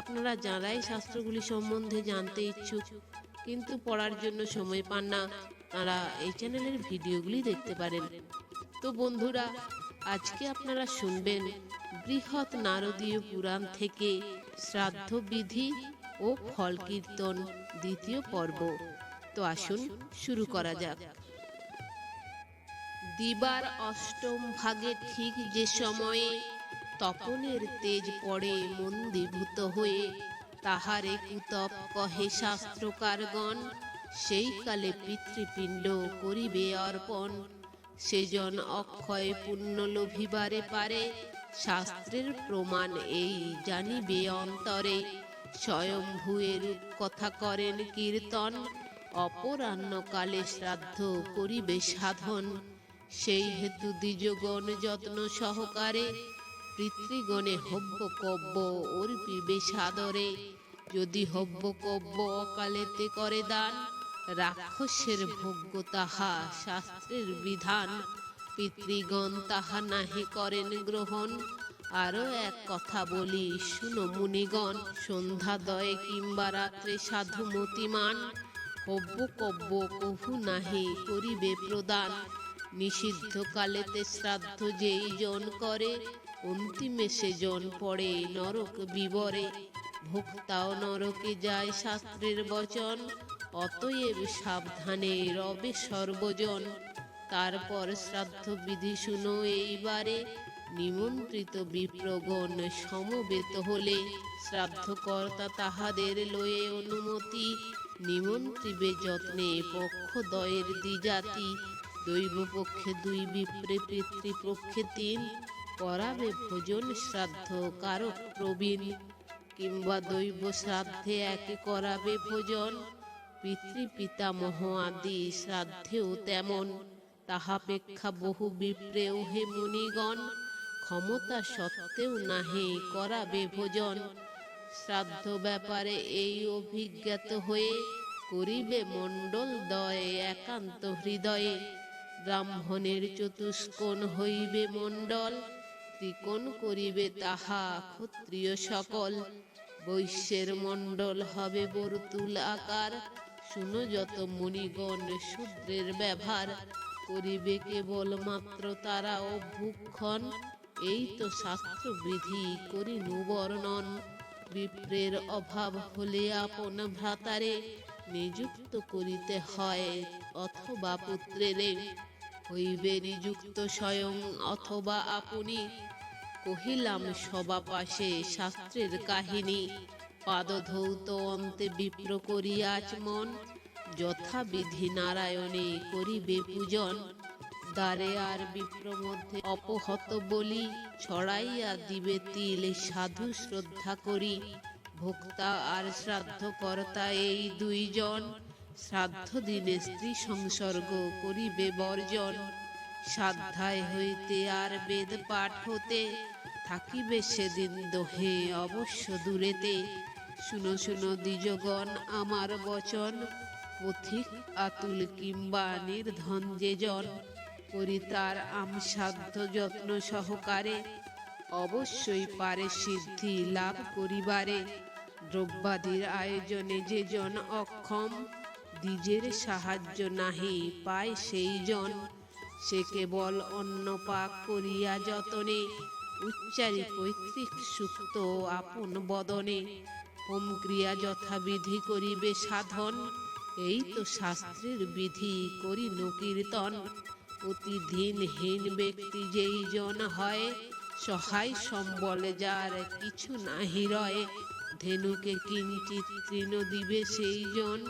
আপনারা যারাই শাস্ত্রগুলি সম্বন্ধে জানতে ইচ্ছুক, কিন্তু পড়ার জন্য সময় পান না, তারা এই চ্যানেলের ভিডিওগুলি দেখতে পারেন। তো বন্ধুরা, আজকে আপনারা শুনবেন বৃহৎ নারদীয় পুরাণ থেকে শ্রাদ্ধ বিধি ও ফল কীর্তন দ্বিতীয় পর্ব। তো আসুন শুরু করা যাক। দিবার অষ্টম ভাগে ঠিক যে সময়ে তপনের তেজ পড়ে মন্দীভূত হয়ে। তাহারে কুতপ কহে শাস্ত্রকারগণ, সেই কালে পিতৃপিণ্ড করিবে অর্পণ। সেজন অক্ষয় পুণ্য লোভিবারে পারে, শাস্ত্রের প্রমাণ এই জানিবে অন্তরে। স্বয়ংভূয়ের কথা করেন কীর্তন, অপরাহ্নকালে শ্রাদ্ধ করিবে সাধন। সেই হেতু দ্বিজগণ যত্ন সহকারে পিতৃগণে হব্য কব্য অর্পিবে সাদরে। যদি হব্য কব্য অকালেতে করে দান, রাক্ষসের ভোগ্য তাহা শাস্ত্রের বিধান। পিতৃগণ তাহা নাহি করেন গ্রহণ। আরও এক কথা বলি, শুনো মুনিগণ, সন্ধ্যাদয়ে কিংবা রাত্রে সাধু মতিমান, হব্য কব্য কহু নাহি করিবে প্রদান। নিষিদ্ধ কালেতে শ্রাদ্ধ যেই জন করে অন্তিমে সে জন পড়ে নরক বিবরে। ভোক্তাও নরকে যায় শাস্ত্রের বচন, অতএব সাবধানে রবে সর্বজন। তারপর শ্রাদ্ধ বিধি শুনো এইবারে, নিমন্ত্রিত বিপ্রগণ সমবেত হলে। শ্রাদ্ধকর্তা তাহাদের লয়ে অনুমতি, নিমন্ত্রিবে যত্নে পক্ষদয়ের দ্বিজাতি। দৈবপক্ষে দুই বিপ্রে, পিতৃপক্ষে তিন। করাবে ভোজন শ্রাদ্ধ, কারক প্রবীণ, কিংবা দৈব শ্রাদ্ধে একে করাবে ভোজন। পিতৃপিতামহ আদি শ্রাদ্ধেও তেমন তাহাপেক্ষা বহু বিপ্রেও হে মুনিগণ। ক্ষমতা সত্ত্বেও নাহে করাবে ভোজন। শ্রাদ্ধ ব্যাপারে এই অভিজ্ঞাত হয়ে করিবে মণ্ডল দয়ে একান্ত হৃদয়ে। ব্রাহ্মণের চতুষ্কোণ হইবে মণ্ডল। ত্রিকোণ করিবে তাহা ক্ষত্রিয় সকল। বৈশ্যের মণ্ডল হবে বর্তুল আকার। শুনো যত মুনিগণ শূদ্রের ব্যবহার। করিবে কেবল মাত্র তারা অভুক্ষণ এই তো শাস্ত্র বিধি করিনু বর্ণন। বিপ্রের অভাব হলে আপন ভ্রাতারে নিযুক্ত করিতে হয়। অথবা পুত্রেরে হইবে নিযুক্ত স্বয়ং অথবা আপনি, কহিলাম সবা পাশে শাস্ত্রের কাহিনী। পাদধৌত অন্তে বিপ্র করিয়াচ মন যথাবিধি নারায়ণে করিবে পূজন। দ্বারে আর বিপ্র মধ্যে অপহত বলি, ছড়াইয়া দিবে তিল, সাধু শ্রদ্ধা করি। ভোক্তা আর শ্রাদ্ধকর্তা এই দুইজন শ্রাদ্ধ দিনে স্ত্রী সংসর্গ করিবে বর্জন। সাধ্যায় হইতে আর বেদ পাঠ হতে থাকিবে সেদিন দোহে অবশ্য দূরেতে। শুনো শুনো দ্বিজগণ আমার বচন, পথিক আতুল কিংবা নির্ধন যে জন করি তার আমসাধ্য যত্ন সহকারে। অবশ্যই পারে সিদ্ধি লাভ করিবারে। দ্রব্যাদির আয়োজনে যে জন অক্ষম দ্বিজের সাহায্য নাহি পায় সেই জন সে কেবল অন্ন পাক করিয়া যতনে উচ্চারি পৈতৃক সুক্ত আপন বদনে। হোম ক্রিয়া যথাবিধি করিবে সাধন, এই তো শাস্ত্রের বিধি করি নকীর্তন অতি ধীনহীন ব্যক্তি যেই জন হয়, সহায় সম্বলে যার কিছু নাহি রয়। ধেনুকে কিঞ্চিত তৃণ দিবে সেই জন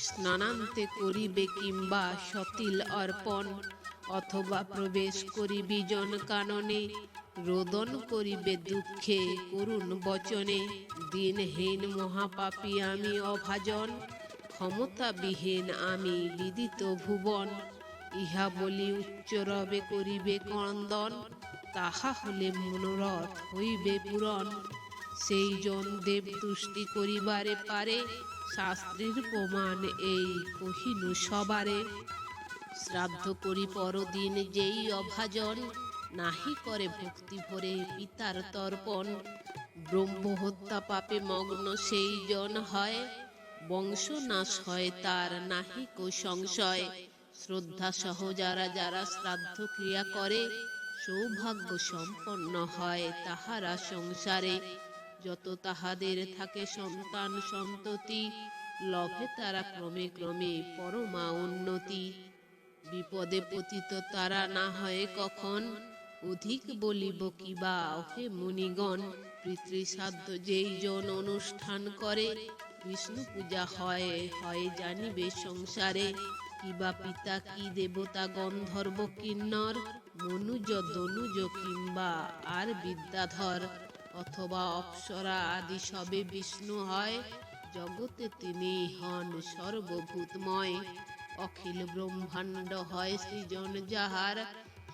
স্নানান্তে করিবে কিংবা সতিল অর্পণ, অথবা প্রবেশ করিবি জন কাননে রোদন করিবে দুঃখে করুণ বচনে, দিনহীন মহাপাপী আমি অভাজন, ক্ষমতাবিহীন আমি বিদিত ভুবন। ইহা বলি উচ্চরবে করিবে ক্রন্দন, তাহা হলে মনোরথ হইবে পূরণ। সেই জন দেব তুষ্টি করিবারে পারে শাস্ত্রীর প্রমাণ এই কহিনু সবারে। শ্রাদ্ধ করি পরদিন যেই অভাজন, নাহি করে ভক্তি ভরে পিতার তর্পণ। ব্রহ্ম হত্যা পাপে মগ্ন সেই জন হয়, বংশ নাশ হয় তার নাহি কো সংশয়। শ্রদ্ধা সহ যারা যারা শ্রাদ্ধ ক্রিয়া করে, সৌভাগ্য সম্পন্ন হয় তাহারা সংসারে। যত তাহাদের থাকে সন্তান সন্ততি, লভে তারা ক্রমে ক্রমে পরমা উন্নতি। বিপদে পতিত তারা না হয় কখন? অধিক বলিব কিবা হে মুনিগণ, পিতৃসাধ্য যেই জন অনুষ্ঠান করে বিষ্ণু পূজা হয় হয় জানিবে সংসারে কিবা পিতা কি দেবতা গন্ধর্ব কিন্নর, মনুজ দনুজ কিংবা আর বিদ্যাধর। অথবা অপ্সরা আদি সবে বিষ্ণু হয়। জগতে তিনি হন সর্বভূতময়। অখিল ব্রহ্মাণ্ড হয় সৃজন যাহার।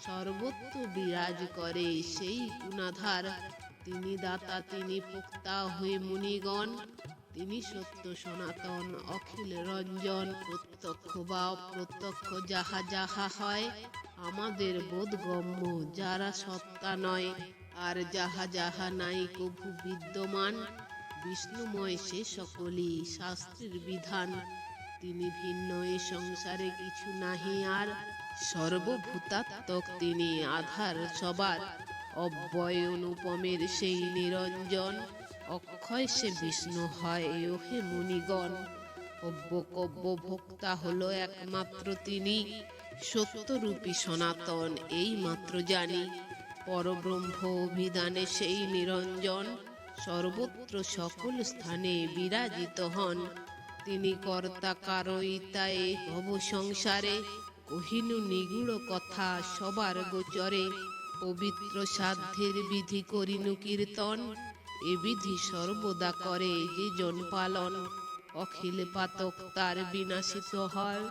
সর্বত্র বিরাজ করে সেই গুণাধার। তিনি দাতা, তিনি পোক্তা হয়ে মুনিগণ। তিনি সত্য সনাতন, অখিল রঞ্জন। প্রত্যক্ষ বা অপ্রত্যক্ষ যাহা যাহা হয়, আমাদের বোধগম্য যারা সত্তা নয়। আর যাহা যাহা নাই কভু বিদ্যমান, বিষ্ণুময় সে সকলই শাস্ত্রের বিধান। তিনি ভিন্ন এ সংসারে কিছু নাহি আর, সর্বভূতাত্মক তিনি আধার সবার। অব্যয় অনুপমের সেই নিরঞ্জন, অক্ষয় সে বিষ্ণু হয় ওহে মুনিগণ। অব্যকব্য ভোক্তা হলো একমাত্র তিনি, সত্যরূপী সনাতন এই মাত্র জানি। পরব্রহ্ম অভিধানে সেই নিরঞ্জন। সর্বত্র সকল স্থানে বিরাজিত হন। তিনি কর্তা কারইতায় ভব সংসারে, কহিনু নিগুড় কথা সবার গোচরে। পবিত্র সাধ্যের বিধি করিনু কীর্তন, এ বিধি সর্বদা করে যে জন পালন। অখিল পাতক তার বিনাশিত হয়,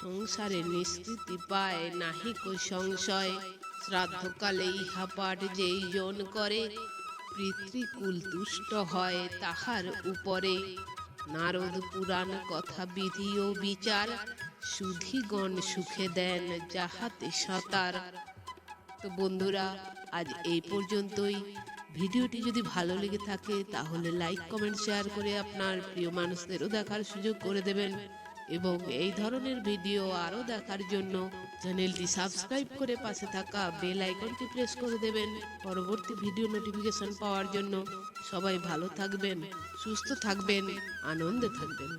সংসারে নিষ্কৃতি পায় নাহিক সংশয়। শ্রাদ্ধকালে ইহা পাঠ যেই জন করে, পিতৃকুল তুষ্ট হয় তাহার উপরে। নারদ পুরাণ কথা, বিধি ও বিচার সুধীগণ সুখে দেন যাহাতে সাঁতার। তো বন্ধুরা, আজ এই পর্যন্তই। ভিডিওটি যদি ভালো লেগে থাকে, তাহলে লাইক কমেন্ট শেয়ার করে আপনার প্রিয় মানুষদেরও দেখার সুযোগ করে দেবেন। এবং এই ধরনের ভিডিও আরও দেখার জন্য চ্যানেলটি সাবস্ক্রাইব করে পাশে থাকা বেল আইকনটি প্রেস করে দেবেন। পরবর্তী ভিডিও নোটিফিকেশন পাওয়ার জন্য সবাই ভালো থাকবেন, সুস্থ থাকবেন, আনন্দে থাকবেন।